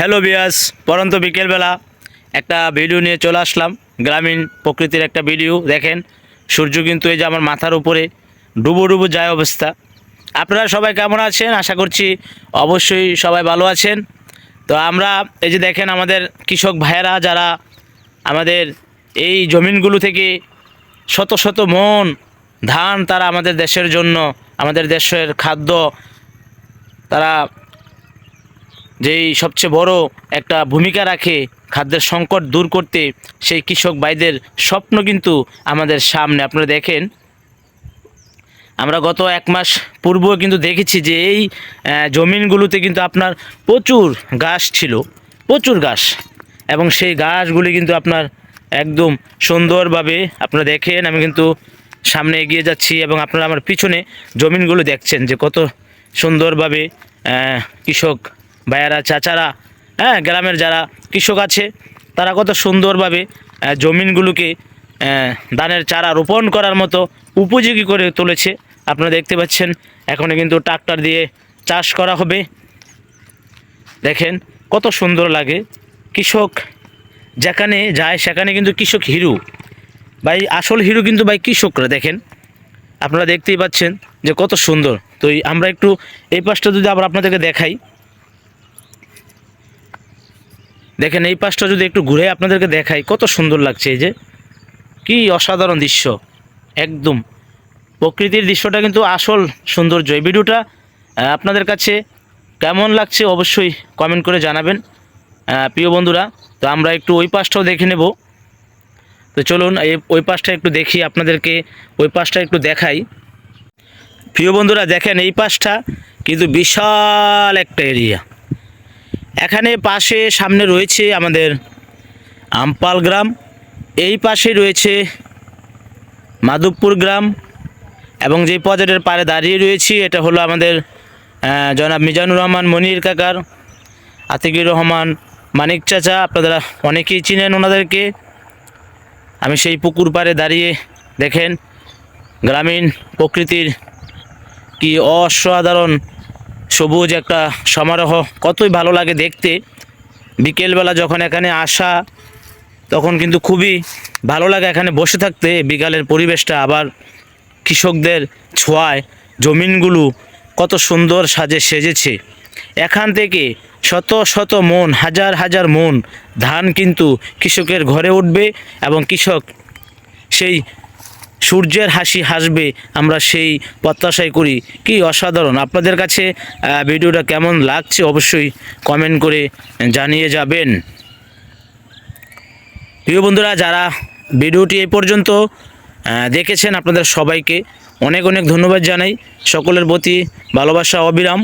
Hello বিয়াস পরন্ত বিকেলবেলা একটা ভিডিও নিয়ে চলে আসলাম। গ্রামীণ প্রকৃতির একটা ভিডিও দেখেন, সূর্য কিন্তু এই যে আমার মাথার উপরে ডুবো ডুবো যায় অবস্থা। আপনারা সবাই কেমন আছেন? আশা করছি অবশ্যই সবাই ভালো আছেন। তো আমরা এই যে দেখেন আমাদের কৃষক ভাইয়েরা যারা আমাদের এই জমিনগুলো থেকে শত শত মন ধান তারা আমাদের দেশের জন্য, আমাদের দেশের খাদ্য তারা যেই সবচেয়ে বড় একটা ভূমিকা রাখে খাদ্যের সংকট দূর করতে, সেই কৃষক ভাইদের স্বপ্ন কিন্তু আমাদের সামনে। আপনারা দেখেন, আমরা গত এক মাস পূর্বেও কিন্তু দেখেছি যে এই জমিনগুলোতে কিন্তু আপনার প্রচুর গাছ ছিল, প্রচুর গাছ এবং সেই গাছগুলি কিন্তু আপনার একদম সুন্দরভাবে আপনারা দেখেন, আমি কিন্তু সামনে এগিয়ে যাচ্ছি এবং আপনারা আমার পিছনে জমিনগুলো দেখছেন যে কত সুন্দরভাবে কৃষক ভাইয়ারা, চাচারা হ্যাঁ গ্রামের যারা কৃষক আছে, তারা কত সুন্দরভাবে জমিনগুলোকে ধানের চারা রোপণ করার মতো উপযোগী করে তুলেছে। আপনারা দেখতে পাচ্ছেন এখনও কিন্তু ট্রাক্টর দিয়ে চাষ করা হবে। দেখেন, কত সুন্দর লাগে। কৃষক যেখানে যায়, সেখানে কিন্তু কৃষক হিরু। ভাই, আসল হিরো কিন্তু ভাই কৃষকরা, দেখেন। আপনারা দেখতেই পাচ্ছেন যে কত সুন্দর। তো আমরা একটু এই পাশটা যদি আবার আপনাদেরকে দেখাই। দেখেন, এই পাশটা যদি একটু ঘুরে আপনাদেরকে দেখাই, কত সুন্দর লাগছে এই যে। কি অসাধারণ দৃশ্য, একদম। প্রকৃতির দৃশ্যটা কিন্তু আসল সৌন্দর্য। এই ভিডিওটা আপনাদের কাছে কেমন লাগছে অবশ্যই কমেন্ট করে জানাবেন। প্রিয় বন্ধুরা, তো আমরা একটু ওই পাশটাও দেখে নেব। তো চলুন, এই, ওই পাশটা একটু দেখি আপনাদেরকে, ওই পাশটা একটু দেখাই। প্রিয় বন্ধুরা, দেখেন, এই পাশটা কিন্তু বিশাল একটা এরিয়া এখানে পাশে সামনে রয়েছে আমাদের আমপাল গ্রাম। এই পাশে রয়েছে মাধবপুর গ্রাম এবং যে পর্যটের পাড়ে দাঁড়িয়ে রয়েছি, এটা হলো আমাদের জনাব মিজানুর রহমান মনির কাকার, আতিকুর রহমান মানিক চাচা, আপনারা অনেকেই চিনেন ওনাদেরকে। আমি সেই পুকুর পাড়ে দাঁড়িয়ে দেখেন, গ্রামীণ প্রকৃতির কি অসাধারণ সবুজ একটা সমারোহ, কতই ভালো লাগে দেখতে। বিকেলবেলা যখন এখানে আসা, তখন কিন্তু খুবই ভালো লাগে এখানে বসে থাকতে। বিকালের পরিবেশটা আবার কৃষকদের ছোঁয়ায়, জমিনগুলো কত সুন্দর সাজে সেজেছে। এখান থেকে শত শত মন, হাজার হাজার মন ধান কিন্তু কৃষকের ঘরে উঠবে এবং কৃষক সেই সূর্যের হাসি হাসবে, আমরা সেই প্রত্যাশাই করি। কি অসাধারণ। আপনাদের কাছে ভিডিওটা কেমন লাগছে অবশ্যই কমেন্ট করে জানিয়ে যাবেন। প্রিয় বন্ধুরা, যারা ভিডিওটি এই পর্যন্ত দেখেছেন, আপনাদের সবাইকে অনেক অনেক ধন্যবাদ জানাই। সকলের প্রতি ভালোবাসা, অবিরাম।